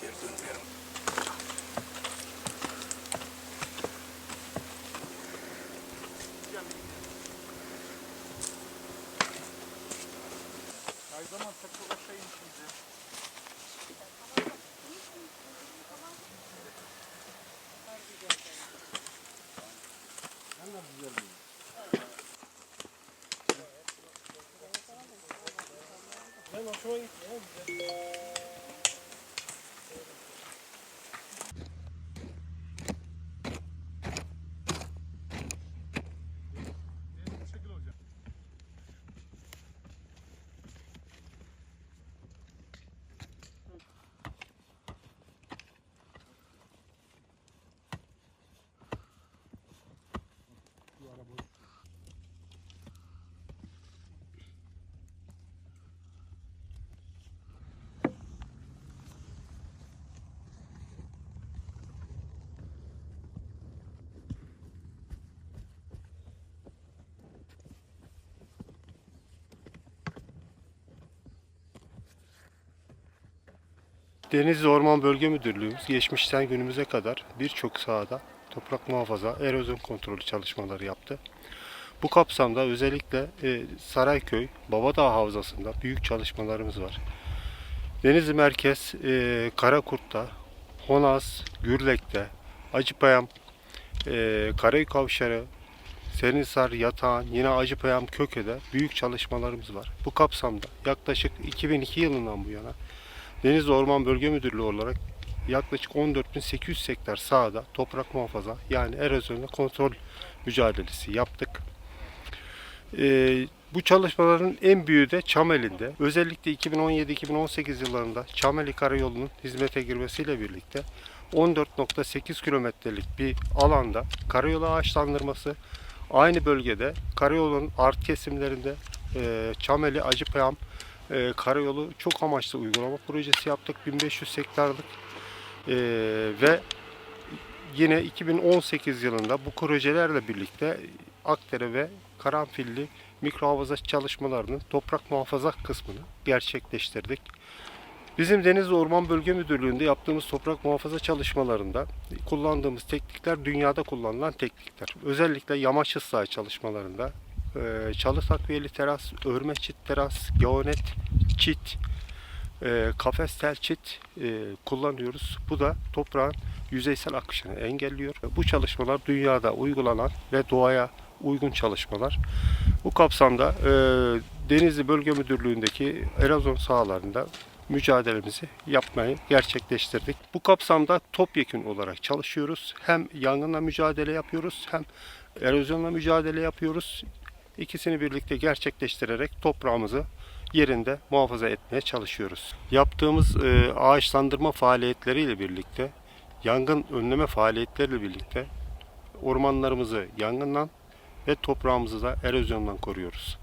Geri dönmeyelim. Ay zaman takıl aşağı şimdi. Ben hoşuma gitti Denizli Orman Bölge Müdürlüğümüz geçmişten günümüze kadar birçok sahada toprak muhafaza, erozyon kontrolü çalışmaları yaptı. Bu kapsamda özellikle e, Sarayköy, Babadağ Havzası'nda büyük çalışmalarımız var. Denizli Merkez, e, Karakurt'ta, Honaz, Gürlek'te, Acıpayam, e, Karaköy Kavşarı, Serinhisar, Yatağan, yine Acıpayam, Köke'de büyük çalışmalarımız var. Bu kapsamda yaklaşık 2002 yılından bu yana Denizli Orman Bölge Müdürlüğü olarak yaklaşık 14.800 hektar sahada toprak muhafaza yani erozyonla kontrol mücadelesi yaptık. Ee, bu çalışmaların en büyüğü de Çameli'nde. Özellikle 2017-2018 yıllarında Çameli Karayolu'nun hizmete girmesiyle birlikte 14.8 kilometrelik bir alanda karayolu ağaçlandırması aynı bölgede karayolunun art kesimlerinde e, Çameli Acıpayam e, karayolu çok amaçlı uygulama projesi yaptık 1500 hektarlık E, ve yine 2018 yılında bu projelerle birlikte Akdere ve Karanfilli mikro havaza çalışmalarının toprak muhafaza kısmını gerçekleştirdik. Bizim Denizli Orman Bölge Müdürlüğü'nde yaptığımız toprak muhafaza çalışmalarında kullandığımız teknikler dünyada kullanılan teknikler. Özellikle yamaç ıslah çalışmalarında e, çalı takviyeli teras, örme çit teras, geonet çit, e, kafes tel çit e, kullanıyoruz. Bu da toprağın yüzeysel akışını engelliyor. Bu çalışmalar dünyada uygulanan ve doğaya uygun çalışmalar. Bu kapsamda e, Denizli Bölge Müdürlüğü'ndeki erozyon sahalarında mücadelemizi yapmayı gerçekleştirdik. Bu kapsamda topyekün olarak çalışıyoruz. Hem yangınla mücadele yapıyoruz hem erozyonla mücadele yapıyoruz. İkisini birlikte gerçekleştirerek toprağımızı yerinde muhafaza etmeye çalışıyoruz. Yaptığımız e, ağaçlandırma faaliyetleriyle birlikte, yangın önleme faaliyetleriyle birlikte ormanlarımızı yangından ve toprağımızı da erozyondan koruyoruz.